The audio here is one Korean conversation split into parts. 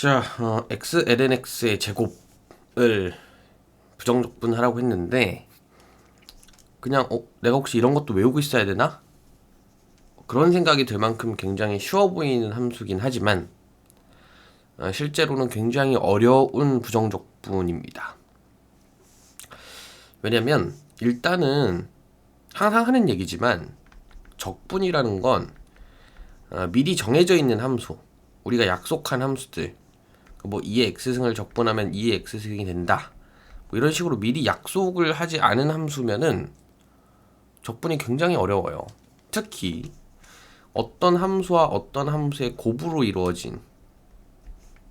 자, 어, x lnx의 제곱을 부정적분하라고 했는데 그냥 어, 내가 혹시 이런 것도 외우고 있어야 되나? 그런 생각이 들 만큼 굉장히 쉬워 보이는 함수긴 하지만 어, 실제로는 굉장히 어려운 부정적분입니다. 왜냐면 일단은 항상 하는 얘기지만 적분이라는 건 어, 미리 정해져 있는 함수 우리가 약속한 함수들 뭐 2의 x승을 적분하면 2의 x승이 된다. 뭐 이런 식으로 미리 약속을 하지 않은 함수면은 적분이 굉장히 어려워요. 특히 어떤 함수와 어떤 함수의 곱으로 이루어진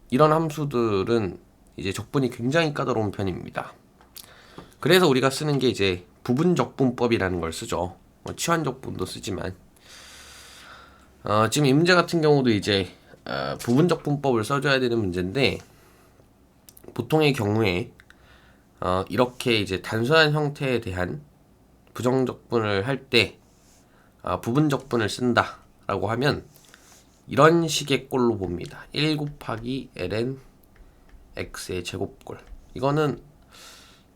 이런 함수들은 이제 적분이 굉장히 까다로운 편입니다. 그래서 우리가 쓰는 게 이제 부분적분법이라는 걸 쓰죠. 뭐 치환적분도 쓰지만. 어, 지금 이 문제 같은 경우도 이제 어, 부분적 분법을 써줘야 되는 문제인데 보통의 경우에 어, 이렇게 이제 단순한 형태에 대한 부정적분을 할때 어, 부분적분을 쓴다라고 하면 이런 식의 꼴로 봅니다. 1 곱하기 ln x의 제곱꼴. 이거는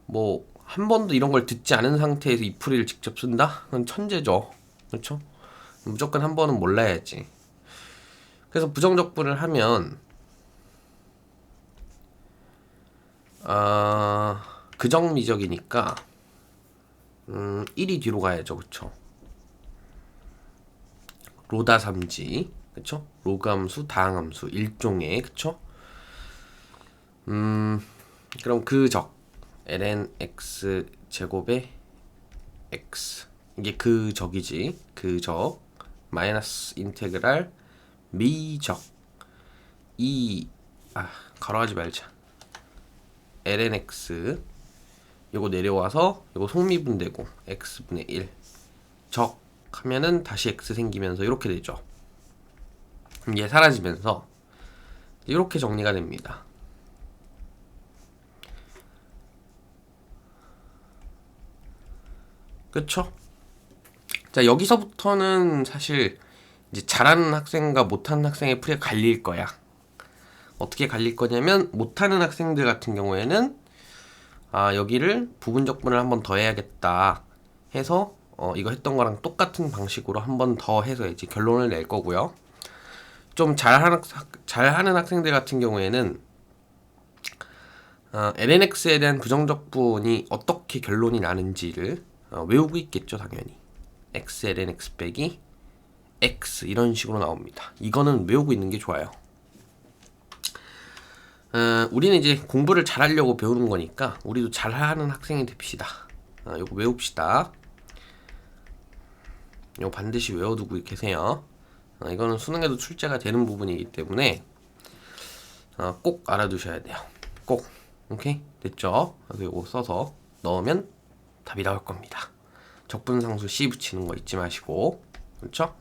뭐 한 번도 이런 걸 듣지 않은 상태에서 이 풀이를 직접 쓴다? 그건 천재죠. 그렇죠? 무조건 한 번은 몰라야지. 그래서 부정적분을 하면 아, 그정미적이니까 음, 1이 뒤로 가야죠. 그쵸? 로다 삼지 그쵸? 로감수, 다항함수 일종의 그쵸? 음, 그럼 그적 ln x 제곱의 x 이게 그 적이지 그적 마이너스 인테그랄 미적 이 아, 가로하지 말자. lnx 요거 내려와서 요거 속미분되고 x분의 1. 적 하면은 다시 x 생기면서 이렇게 되죠. 이게 사라지면서 이렇게 정리가 됩니다. 그쵸? 자, 여기서부터는 사실 이제 잘하는 학생과 못하는 학생의 풀이가 갈릴 거야. 어떻게 갈릴 거냐면 못하는 학생들 같은 경우에는 아 여기를 부분 적분을 한 번 더 해야겠다 해서 어 이거 했던 거랑 똑같은 방식으로 한 번 더 해서 이제 결론을 낼 거고요. 좀 잘하는 학, 잘하는 학생들 같은 경우에는 어, lnx에 대한 부정적분이 어떻게 결론이 나는지를 어, 외우고 있겠죠 당연히 x lnx 빼기 x 이런 식으로 나옵니다. 이거는 외우고 있는 게 좋아요. 어, 우리는 이제 공부를 잘하려고 배우는 거니까 우리도 잘하는 학생이 됩시다. 어, 이거 외웁시다. 이거 반드시 외워두고 계세요. 어, 이거는 수능에도 출제가 되는 부분이기 때문에 어, 꼭 알아두셔야 돼요. 꼭. 오케이? 됐죠? 그래서 이거 써서 넣으면 답이 나올 겁니다. 적분상수 C 붙이는 거 잊지 마시고. 그렇죠?